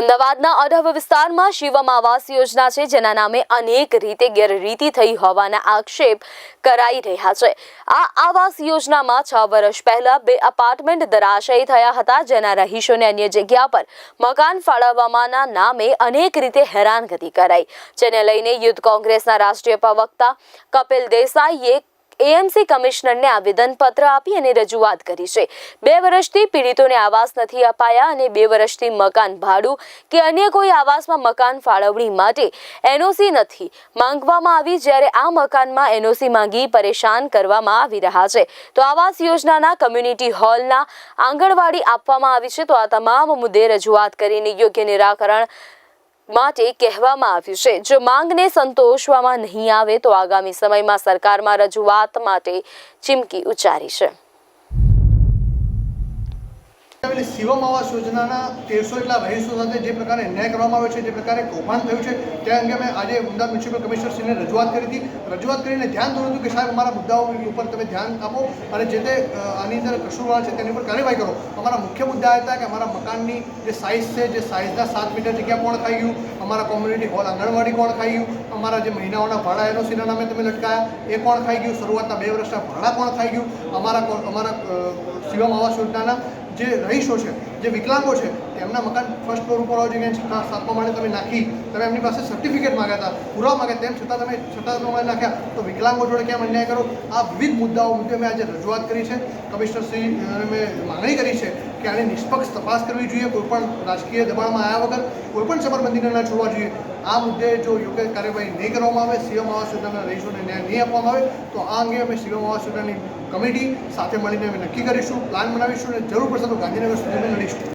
અમદાવાદના અઢવ વિસ્તારમાં શિવમ આવાસ યોજના છે, જેના નામે અનેક રીતે ગેરરીતિ થઈ હોવાના આક્ષેપ કરાઈ રહ્યા છે. આ આવાસ યોજનામાં છ વર્ષ પહેલા બે અપાર્ટમેન્ટ ધરાશયી થયા હતા, જેના રહીશોને અન્ય જગ્યા પર મકાન ફાળવવામાંના નામે અનેક રીતે હેરાનગતિ કરાઈ. જેને લઈને યુથ કોંગ્રેસના રાષ્ટ્રીય પ્રવક્તા કપિલ દેસાઈએ એએમસી કમિશનરને આવેદનપત્ર આપી અને રજૂઆત કરી છે. બે વર્ષથી પીડિતોને આવાસ નથી અપાયા અને બે વર્ષથી મકાન ભાડું કે અન્ય કોઈ આવાસમાં મકાન ફાળવણી માટે એનઓસી નથી માંગવામાં આવી, જ્યારે આ મકાનમાં એનઓસી માંગી પરેશાન કરવામાં આવી રહ્યા છે. તો આવાસ યોજનાના કમ્યુનિટી હોલના આંગણવાડી આપવામાં આવી છે. તો આ તમામ મુદ્દે રજૂઆત કરીને યોગ્ય નિરાકરણ માટે કહેવામાં આવ્યું છે. જો માંગને સંતોષવામાં નહીં આવે તો આગામી સમયમાં સરકારમાં રજૂઆત માટે ચીમકી ઉચ્ચારી છે. આવેલી શિવમ આવાસ યોજનાના તેરસો એટલા રહીશો સાથે જે પ્રકારે અન્યાય કરવામાં આવ્યો છે, જે પ્રકારે કૌભાંડ થયું છે, તે અંગે અમે આજે અમદાવાદ મ્યુનિસિપલ કમિશનરશ્રીને રજૂઆત કરી હતી. રજૂઆત કરીને ધ્યાન દોર્યું હતું કે સાહેબ, અમારા મુદ્દાઓ ઉપર તમે ધ્યાન આપો અને જે તે આની અંદર કસૂરવાર છે તેની ઉપર કાર્યવાહી કરો. અમારા મુખ્ય મુદ્દા હતા કે અમારા મકાનની જે સાઇઝ છે, જે સાઇઝના સાત મીટર જગ્યા કોણ ખાઈ ગયું? અમારા કોમ્યુનિટી હોલ આંગણવાડી કોણ ખાઈ ગયું? અમારા જે મહિનાઓના ભાડા એનો સીના નામે તમે લટકાયા? એ કોણ ખાઈ ગયું? શરૂઆતના બે વર્ષના ભાડા કોણ ખાઈ ગયું? અમારા અમારા શિવમ આવાસ યોજનાના જે રહીશો છે, જે વિકલાંગો છે, એમના મકાન ફર્સ્ટ ફ્લોર ઉપર હોવા જોઈએ છતાં સાતમા માળે તમે નાખી, તમે એમની પાસે સર્ટિફિકેટ માગ્યા હતા, પુરાવા માગ્યા તેમ છતાં તમે છતાં તમે નાખ્યા. તો વિકલાંગો જોડે કેમ અન્યાય કરો? આ વિવિધ મુદ્દાઓ મુદ્દે મેં આજે રજૂઆત કરી છે. કમિશનર શ્રી મેં માગણી કરી છે કે આની નિષ્પક્ષ તપાસ કરવી જોઈએ કોઈપણ રાજકીય દબાણમાં આવ્યા વગર કોઈપણ સબરબંધીને ના છોડવા જોઈએ. આ મુદ્દે જો યોગ્ય કાર્યવાહી નહીં કરવામાં આવે, સીએમ આવાસ યોજનાના રહીશોને ન્યાય નહીં આપવામાં આવે, તો આ અંગે અમે સીએમ આવાસ યોજનાની કમિટી સાથે મળીને અમે નક્કી કરીશું, પ્લાન બનાવીશું અને જરૂર પડશે તો ગાંધીનગર સુધી અમે લડીશું.